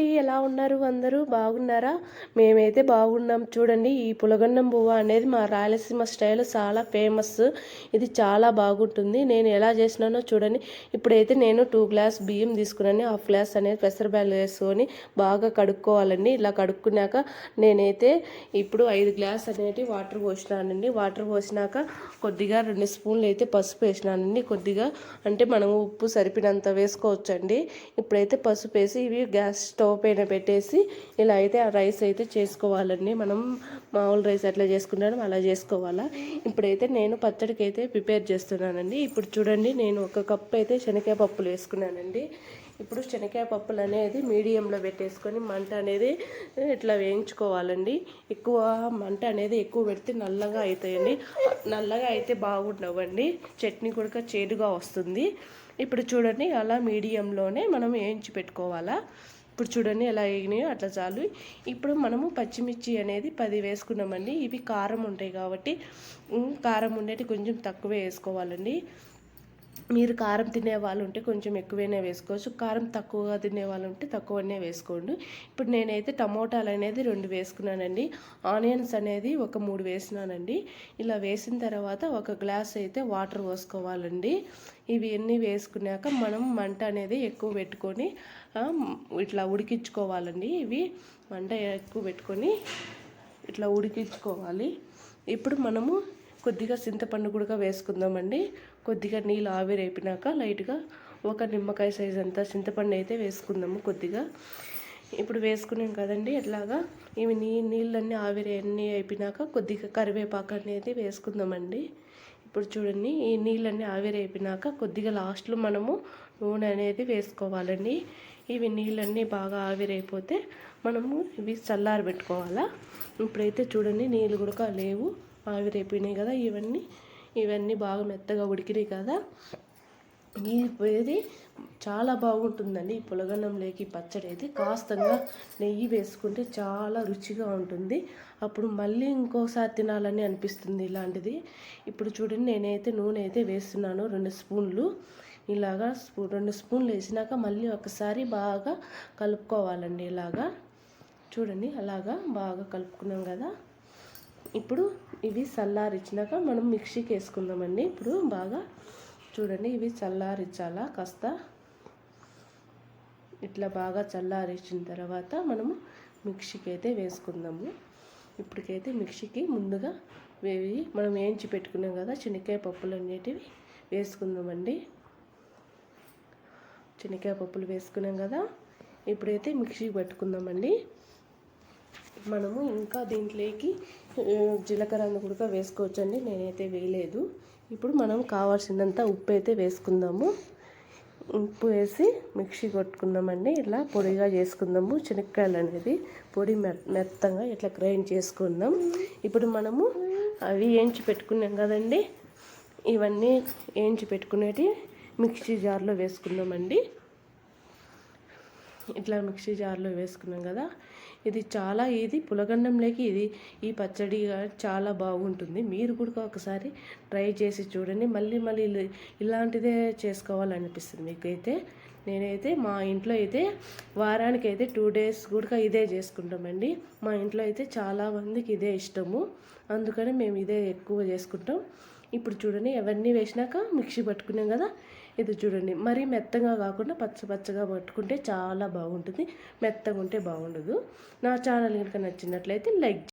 అండి ఎలా ఉన్నారు? అందరూ బాగున్నారా? మేమైతే బాగున్నాం. చూడండి ఈ పులగన్నం బువ్వ అనేది మా రాయలసీమ స్టైల్ చాలా ఫేమస్. ఇది చాలా బాగుంటుంది. నేను ఎలా చేసినానో చూడండి. ఇప్పుడైతే నేను టూ గ్లాస్ బియ్యం తీసుకున్నాను. హాఫ్ గ్లాస్ అనేది పెసరబ్యాలు వేసుకొని బాగా కడుక్కోవాలండి. ఇలా కడుక్కున్నాక నేనైతే ఇప్పుడు ఐదు గ్లాస్ అనేది వాటర్ పోసినానండి. వాటర్ పోసినాక కొద్దిగా రెండు స్పూన్లు అయితే పసుపు వేసినానండి. కొద్దిగా అంటే మనం ఉప్పు సరిపినంత వేసుకోవచ్చండి. ఇప్పుడైతే పసుపు వేసి ఇవి గ్యాస్ స్టవ్ పైన పెట్టేసి ఇలా అయితే ఆ రైస్ అయితే చేసుకోవాలండి. మనం మామూలు రైస్ ఎట్లా చేసుకుంటామో అలా చేసుకోవాలా. ఇప్పుడైతే నేను పచ్చడికి అయితే ప్రిపేర్ చేస్తున్నానండి. ఇప్పుడు చూడండి నేను ఒక కప్ అయితే శనగకాయ పప్పులు వేసుకున్నానండి. ఇప్పుడు శనగకాయ పప్పులు అనేది మీడియంలో పెట్టేసుకొని మంట అనేది ఇట్లా వేయించుకోవాలండి. ఎక్కువ మంట అనేది ఎక్కువ పెడితే నల్లగా అవుతాయండి. నల్లగా అయితే బాగుండవండి. చట్నీ కూడా చేదుగా వస్తుంది. ఇప్పుడు చూడండి అలా మీడియంలోనే మనం వేయించి పెట్టుకోవాలా. ఇప్పుడు చూడండి ఎలా వేగినాయో అట్లా చాలు. ఇప్పుడు మనము పచ్చిమిర్చి అనేది పది వేసుకున్నామండి. ఇవి కారం ఉంటాయి కాబట్టి కారం ఉండేటి కొంచెం తక్కువే వేసుకోవాలండి. మీరు కారం తినే వాళ్ళు ఉంటే కొంచెం ఎక్కువనే వేసుకోవచ్చు. కారం తక్కువగా తినే వాళ్ళు ఉంటే తక్కువనే వేసుకోండి. ఇప్పుడు నేనైతే టమోటాలు అనేది రెండు వేసుకున్నానండి. ఆనియన్స్ అనేది ఒక మూడు వేసినానండి. ఇలా వేసిన తర్వాత ఒక గ్లాస్ అయితే వాటర్ పోసుకోవాలండి. ఇవి అన్నీ వేసుకున్నాక మనం మంట అనేది ఎక్కువ పెట్టుకొని ఇట్లా ఉడికించుకోవాలండి ఇవి. మంట ఎక్కువ పెట్టుకొని ఇట్లా ఉడికించుకోవాలి. ఇప్పుడు మనము కొద్దిగా చింతపండు కూడా వేసుకుందామండి. కొద్దిగా నీళ్ళు ఆవిరైపోయినాక లైట్గా ఒక నిమ్మకాయ సైజ్ అంతా చింతపండు అయితే వేసుకుందాము కొద్దిగా. ఇప్పుడు వేసుకున్నాం కదండి ఎట్లాగా? ఇవి నీ నీళ్ళన్నీ ఆవిరి అన్నీ అయిపోయినాక కొద్దిగా కరివేపాకు అనేది వేసుకుందామండి. ఇప్పుడు చూడండి ఈ నీళ్ళన్నీ ఆవిరి అయిపోయినాక కొద్దిగా లాస్ట్లో మనము నూనె అనేది వేసుకోవాలండి. ఇవి నీళ్ళన్నీ బాగా ఆవిరైపోతే మనము ఇవి చల్లారి పెట్టుకోవాలా ఇప్పుడైతే చూడండి నీళ్ళు కూడా లేవు. ఆవిరైపోయినాయి కదా ఇవన్నీ ఇవన్నీ బాగా మెత్తగా ఉడికినాయి కదా. ఇది చాలా బాగుంటుందండి. ఈ పులగన్నంలోకి పచ్చడి అయితే కాస్తంగా నెయ్యి వేసుకుంటే చాలా రుచిగా ఉంటుంది. అప్పుడు మళ్ళీ ఇంకోసారి తినాలని అనిపిస్తుంది ఇలాంటిది. ఇప్పుడు చూడండి నేనైతే నూనె అయితే వేస్తున్నాను రెండు స్పూన్లు. ఇలాగా స్పూ రెండు స్పూన్లు వేసినాక మళ్ళీ ఒకసారి బాగా కలుపుకోవాలండి ఇలాగా. చూడండి అలాగా బాగా కలుపుకున్నాం కదా. ఇప్పుడు ఇవి చల్లారిచ్చినాక మనం మిక్సీకి వేసుకుందామండి. ఇప్పుడు బాగా చూడండి ఇవి చల్లారించాలా కాస్త ఇట్లా బాగా చల్లారించిన తర్వాత మనము మిక్సీకి అయితే వేసుకుందాము. ఇప్పటికైతే మిక్సీకి ముందుగా వేవి మనం వేయించి పెట్టుకున్నాం కదా శనక్కాయ పప్పులు అనేటివి వేసుకుందామండి. శనక్కాయ పప్పులు వేసుకున్నాం కదా ఇప్పుడైతే మిక్సీకి పట్టుకుందామండి. మనము ఇంకా దీంట్లోకి జీలకర్రను కూడా వేసుకోవచ్చండి. నేనైతే వేయలేదు. ఇప్పుడు మనం కావాల్సినంత ఉప్పు అయితే వేసుకుందాము. ఉప్పు వేసి మిక్సీ కొట్టుకుందామండి. ఇలా పొడిగా చేసుకుందాము. శనక్కాయలు అనేది పొడి మెత్తంగా ఇట్లా గ్రైండ్ చేసుకుందాం. ఇప్పుడు మనము అవి వేయించి పెట్టుకున్నాం కదండి. ఇవన్నీ వేయించి పెట్టుకునేటి మిక్సీ జార్లో వేసుకుందామండి. ఇట్లా మిక్సీ జార్లో వేసుకున్నాం కదా. ఇది చాలా ఇది పులగండంలోకి ఇది ఈ పచ్చడి చాలా బాగుంటుంది. మీరు కూడా ఒకసారి ట్రై చేసి చూడండి. మళ్ళీ మళ్ళీ ఇలాంటిదే చేసుకోవాలనిపిస్తుంది మీకైతే. నేనైతే మా ఇంట్లో అయితే వారానికి అయితే టూ డేస్ కూడా ఇదే చేసుకుంటామండి. మా ఇంట్లో అయితే చాలా మందికి ఇదే ఇష్టము. అందుకని మేము ఇదే ఎక్కువ చేసుకుంటాం. ఇప్పుడు చూడండి అవన్నీ వేసినాక మిక్సీ పట్టుకున్నాం కదా. ఇది చూడండి. మరీ మెత్తగా కాకుండా పచ్చ పచ్చగా పట్టుకుంటే చాలా బాగుంటుంది. మెత్తగా ఉంటే బాగుండదు. నా ఛానల్ కనుక నచ్చినట్లయితే లైక్